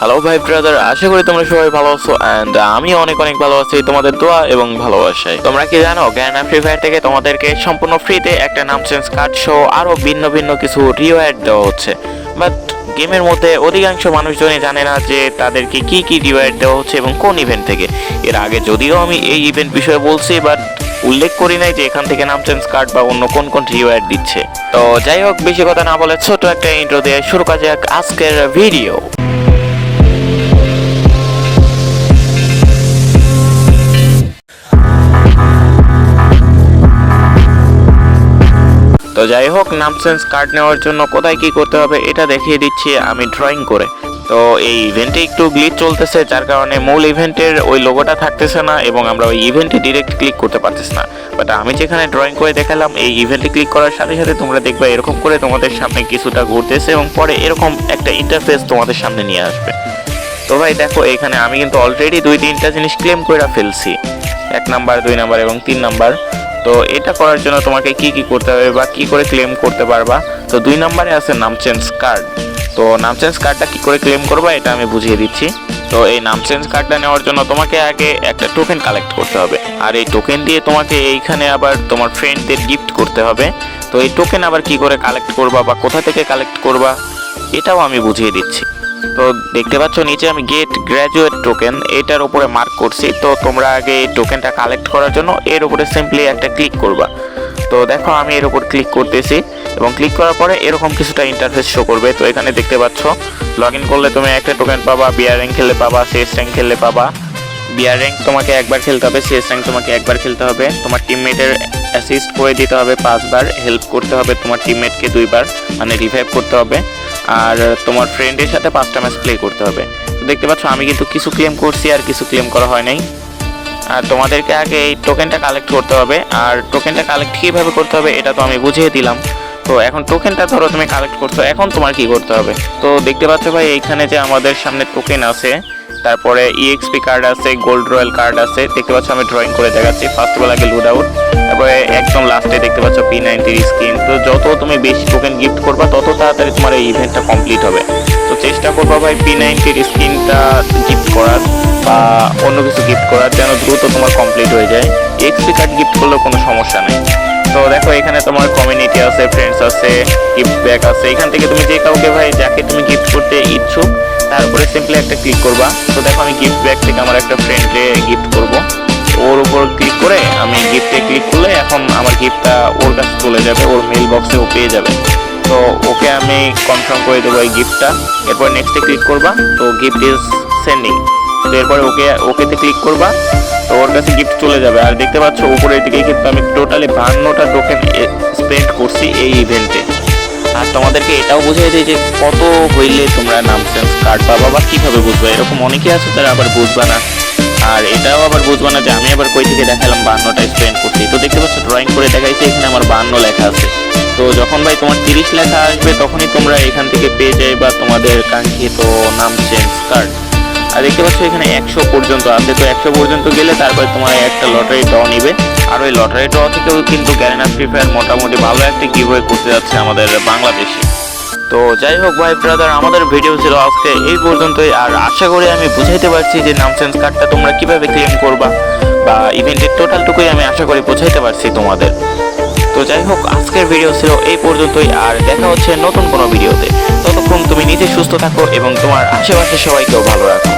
Hello ভাই brother আশা করি তোমরা সবাই ভালো আছো অ্যান্ড আমি অনেক অনেক ভালো আছি, তোমাদের দোয়া এবং ভালোবাসায়। তোমরা কি জানো, জ্ঞানা ফ্রি ফায়ার থেকে তোমাদেরকে সম্পূর্ণ ফ্রিতে একটা নাম চেঞ্জ কার্ড সহ আরও ভিন্ন ভিন্ন কিছু রিওয়ার্ড দেওয়া হচ্ছে। বাট গেমের মধ্যে অধিকাংশ মানুষজনই জানে না যে তাদেরকে কি কি রিওয়ার্ড দেওয়া হচ্ছে এবং কোন ইভেন্ট থেকে। এর আগে যদিও আমি এই ইভেন্ট বিষয়ে বলছি বাট উল্লেখ করি নাই যে এখান থেকে নাম চেঞ্জ কার্ড বা অন্য কোন কোন রিওয়ার্ড দিচ্ছে। তো যাই হোক, বেশি কথা না বলে ছোট একটা ইন্ট্রো দিয়ে শুরু করা যাক আজকের ভিডিও তো যাই হোক নাম চেঞ্জ কার্ড নেওয়ার জন্য কোথায় কি করতে হবে এটা দেখিয়ে দিচ্ছি আমি ড্রয়িং করে। তো এই ইভেন্টে একটু গ্লিচ চলতেছে, যার কারণে মূল ইভেন্টের ওই লোগোটা থাকতেছে না এবং আমরা ওই ইভেন্টে ডিরেক্ট ক্লিক করতে পারতেছি না। বাট আমি যেখানে ড্রয়িং করে দেখালাম, এই ইভেন্টে ক্লিক করার সাথে সাথে তোমরা দেখবে এরকম করে তোমাদের সামনে কিছুটা ঘুরতেছে এবং পরে এরকম একটা ইন্টারফেস তোমাদের সামনে নিয়ে আসবে। তো ভাই, দেখো, এখানে আমি কিন্তু অলরেডি দুই তিনটা জিনিস ক্লেম করে ফেলছি। এক নাম্বার দুই নাম্বার এবং তিন নাম্বার তো এটা করার জন্য তোমাকে কি কি করতে হবে বা কি করে ক্লেম করতে পারবা? তো দুই নম্বরে আছে নাম চেঞ্জ কার্ড তো নাম চেঞ্জ কার্ডটা কি করে ক্লেম করবা এটা আমি বুঝিয়ে দিচ্ছি। তো এই নাম চেঞ্জ কার্ডটা নেওয়ার জন্য তোমাকে আগে একটা টোকেন কালেক্ট করতে হবে। আর এই টোকেন দিয়ে তোমাকে এইখানে আবার তোমার ফ্রেন্ডদের গিফট করতে হবে। তো এই টোকেন আবার কি করে কালেক্ট করবা বা কোথা থেকে কালেক্ট করবা, এটাও আমি বুঝিয়ে দিচ্ছি। তো দেখতে পাচ্ছ, নিচে আমি গেট গ্র্যাজুয়েট টোকেন এটার উপরে মার্ক করছি। তো তোমরা আগে এই টোকেনটা কালেক্ট করার জন্য এর উপরে সিম্পলি একটা ক্লিক করবা। তো দেখো, আমি এর উপর ক্লিক করতেছি এবং ক্লিক করার পরে এরকম কিছুটা ইন্টারফেস শো করবে। তো এখানে দেখতে পাচ্ছ লগ ইন করলে তুমি একটা টোকেন পাবা বিয়ার র্যাঙ্ক খেললে পাবা সিএস র্যাঙ্ক খেললে পাবা। বিয়ার র্যাঙ্ক তোমাকে একবার খেলতে হবে সিএস র্যাঙ্ক তোমাকে একবার খেলতে হবে। তোমার টিমমেটের অ্যাসিস্ট করে দিতে হবে পাঁচবার হেল্প করতে হবে তোমার টিমমেটকে দুইবার মানে রিভাইভ করতে হবে। আর তোমার ফ্রেন্ডের সাথে পাঁচটা ম্যাচ প্লে করতে হবে। তো দেখতে পাচ্ছ, আমি কিন্তু কিছু ক্লেম করছি আর কিছু ক্লেম করা হয় নাই। আর তোমাদেরকে আগে এই টোকেনটা কালেক্ট করতে হবে। আর টোকেনটা কালেক্ট কীভাবে করতে হবে, এটা তো আমি বুঝিয়ে দিলাম। তো এখন টোকেনটা ধরো তুমি কালেক্ট করছ, এখন তোমার কি করতে হবে? তো দেখতে পাচ্ছ ভাই, এইখানে যে আমাদের সামনে টোকেন আছে তারপরে ইএক্সপি কার্ড আছে গোল্ড রয়্যাল কার্ড আছে, দেখতে পাচ্ছ আমি ড্রয়িং করে দেখাচ্ছি ফার্স্ট অফ অল আগে লুড আউট তারপরে একদম লাস্টে দেখতে পাচ্ছ পি নাইনটির স্ক্রিন তো যত তুমি বেশি টোকেন গিফট করবা, তত তাড়াতাড়ি তোমার এই ইভেন্টটা কমপ্লিট হবে। তো চেষ্টা করবা ভাই পি নাইনটির স্ক্রিনটা গিফট করার বা অন্য কিছু গিফট করার, যেন দ্রুত তোমার কমপ্লিট হয়ে যায়। এক্সপি কার্ড গিফট করলেও কোনো সমস্যা নেই। তো দেখো এখানে তোমার কমিউনিটি আছে ফ্রেন্ডস আছে গিফট ব্যাক আছে, এখান থেকে তুমি যে কাউকে ভাই, যাকে তুমি গিফট করতে ইচ্ছুক তার উপরে সিম্পলি একটা ক্লিক করবা। তো দেখো আমি গিফট ব্যাগ থেকে আমার একটা ফ্রেন্ডকে গিফট করব। ওর উপর ক্লিক করে আমি গিফটে ক্লিক করলে এখন আমার গিফটটা ওর কাছে চলে যাবে, ওর মেল বক্সে ও পেয়ে যাবে। তো ওকে আমি কনফার্ম করে দেবো এই গিফটটা এরপর নেক্সটে ক্লিক করবা, তো গিফট ইজ সেন্ডিং তো এরপরে ওকে, ওকেতে ক্লিক করবা, তো ওর কাছে গিফট চলে যাবে। আর দেখতে পাচ্ছ উপরের দিকে কিন্তু আমি টোটালি বান্নটা টোকেন স্পেন্ড করছি এই ইভেন্টে আর তোমাদেরকে এটাও বুঝিয়ে দিই যে কত হইলে তোমরা নাম সেন্স কার্ড পাবো বা কীভাবে বুঝবে? এরকম অনেকে আছে তারা আবার বুঝবে না। আর এটাও আবার বুঝবে না যে আমি আবার কই থেকে দেখালাম বান্নটা স্পেন্ড করছি। তো দেখতে পাচ্ছ ড্রয়িং করে দেখাইছে, এখানে আমার বান্ন লেখা আছে। তো যখন ভাই তোমার তিরিশ লেখা আসবে, তখনই তোমরা এখান থেকে পেয়ে যাই বা তোমাদের কাঙ্ক্ষিত নাম চেঞ্জ কার্ড আর দেখতে পাচ্ছ এখানে একশো পর্যন্ত আছে তো একশো পর্যন্ত গেলে তারপরে তোমার একটা লটারি ড্র নিবে। আর ওই লটারি ড্র থেকেও কিন্তু গ্যারেনা ফ্রি ফায়ার মোটামুটি ভালো একটা গিভওয়ে করতে যাচ্ছে আমাদের বাংলাদেশে। তো যাই হোক ভাই ব্রাদার আমাদের ভিডিও ছিল আজকে এই পর্যন্তই, আর আশা করি আমি বুঝাইতে পারছি যে নাম চেঞ্জ কার্ডটা তোমরা কীভাবে ক্লেম করবা, বা ইভেন্টের টোটালটুকুই আমি আশা করি বোঝাইতে পারছি তোমাদের। তো যাই হোক, আজকের ভিডিও ছিল এই পর্যন্তই, আর দেখা হচ্ছে নতুন কোনো ভিডিওতে ততক্ষণ তুমি নিজে সুস্থ থাকো এবং তোমার আশেপাশে সবাইকেও ভালো রাখো।